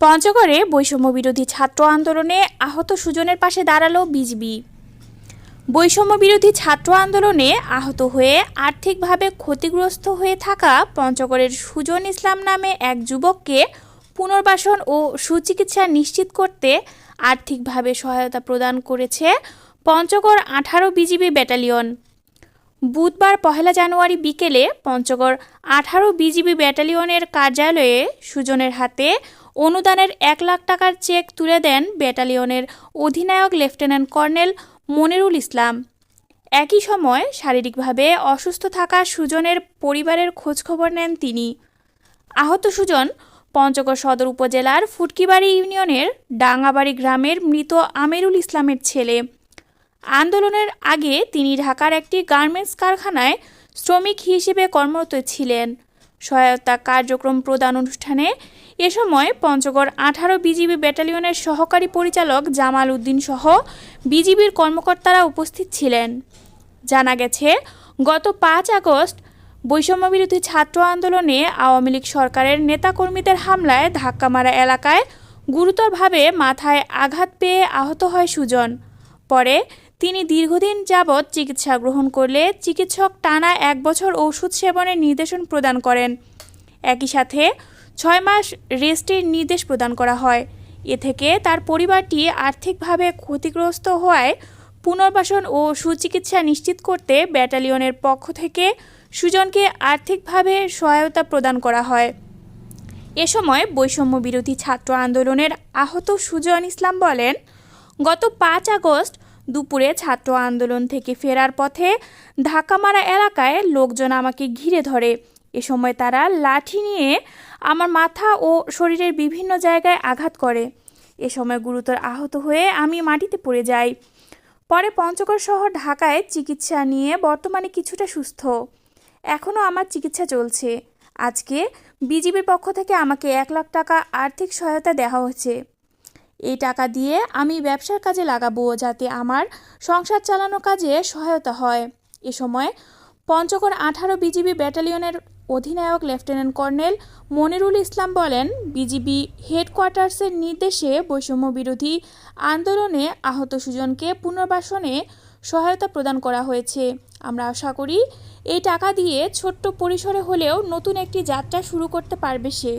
পঞ্চগড়ে বৈষম্য বিরোধী ছাত্র আন্দোলনে আহত সুজনের পাশে দাঁড়াল বিজিবি বৈষম্য বিরোধী ছাত্র আন্দোলনে আহত হয়ে আর্থিকভাবে ক্ষতিগ্রস্ত হয়ে থাকা পঞ্চগড়ের সুজন ইসলাম নামে এক যুবককে পুনর্বাসন ও সুচিকিৎসা নিশ্চিত করতে আর্থিকভাবে সহায়তা প্রদান করেছে পঞ্চগড় আঠারো বিজিবি ব্যাটালিয়ন। বুধবার পহেলা জানুয়ারি বিকেলে পঞ্চগড় আঠারো বিজিবি ব্যাটালিয়নের কার্যালয়ে সুজনের হাতে অনুদানের এক লাখ টাকার চেক তুলে দেন ব্যাটালিয়নের অধিনায়ক লেফটেন্যান্ট কর্নেল মনিরুল ইসলাম। একই সময় শারীরিকভাবে অসুস্থ থাকা সুজনের পরিবারের খোঁজখবর নেন তিনি। আহত সুজন পঞ্চগড় সদর উপজেলার ফুটকিবাড়ি ইউনিয়নের ডাঙ্গাবাড়ি গ্রামের মৃত আমিরুল ইসলামের ছেলে। আন্দোলনের আগে তিনি ঢাকার একটি গার্মেন্টস কারখানায় শ্রমিক হিসেবে কর্মরত ছিলেন। সহায়তা কার্যক্রম প্রদান অনুষ্ঠানে এ সময় পঞ্চগড় আঠারো বিজিবি ব্যাটালিয়নের সহকারী পরিচালক জামাল উদ্দিন সহ বিজিবির কর্মকর্তারা উপস্থিত ছিলেন। জানা গেছে, গত পাঁচ আগস্ট বৈষম্যবিরোধী ছাত্র আন্দোলনে আওয়ামী লীগ সরকারের নেতাকর্মীদের হামলায় ধাক্কা মারা এলাকায় গুরুতরভাবে মাথায় আঘাত পেয়ে আহত হয় সুজন। পরে তিনি দীর্ঘদিন যাবৎ চিকিৎসা গ্রহণ করলে চিকিৎসক টানা এক বছর ওষুধ সেবনের নির্দেশন প্রদান করেন। একই সাথে ছয় মাস রেস্টের নির্দেশ প্রদান করা হয়। এ থেকে তার পরিবারটি আর্থিকভাবে ক্ষতিগ্রস্ত হওয়ায় পুনর্বাসন ও সুচিকিৎসা নিশ্চিত করতে ব্যাটালিয়নের পক্ষ থেকে সুজনকে আর্থিকভাবে সহায়তা প্রদান করা হয়। এ সময় বৈষম্য বিরোধী ছাত্র আন্দোলনের আহত সুজন ইসলাম বলেন, গত পাঁচ আগস্ট দুপুরে ছাত্র আন্দোলন থেকে ফেরার পথে ধাক্কামারা এলাকায় লোকজন আমাকে ঘিরে ধরে। এ সময় তারা লাঠি নিয়ে আমার মাথা ও শরীরের বিভিন্ন জায়গায় আঘাত করে। এ সময় গুরুতর আহত হয়ে আমি মাটিতে পড়ে যাই। পরে পঞ্চগড় শহর ঢাকায় চিকিৎসা নিয়ে বর্তমানে কিছুটা সুস্থ। এখনও আমার চিকিৎসা চলছে। আজকে বিজিবির পক্ষ থেকে আমাকে এক লাখ টাকা আর্থিক সহায়তা দেওয়া হয়েছে। এই টাকা দিয়ে আমি ব্যবসার কাজে লাগাবো যাতে আমার সংসার চালানো কাজে সহায়তা হয়। এ সময় পঞ্চগড় আঠারো বিজিবি ব্যাটালিয়নের অধিনায়ক লেফটেন্যান্ট কর্নেল মনিরুল ইসলাম বলেন, বিজিবি হেডকোয়ার্টার্সের নির্দেশে বৈষম্য বিরোধী আন্দোলনে আহত সুজনকে পুনর্বাসনে সহায়তা প্রদান করা হয়েছে। আমরা আশা করি, এই টাকা দিয়ে ছোট্ট পরিসরে হলেও নতুন একটি যাত্রা শুরু করতে পারবে সে।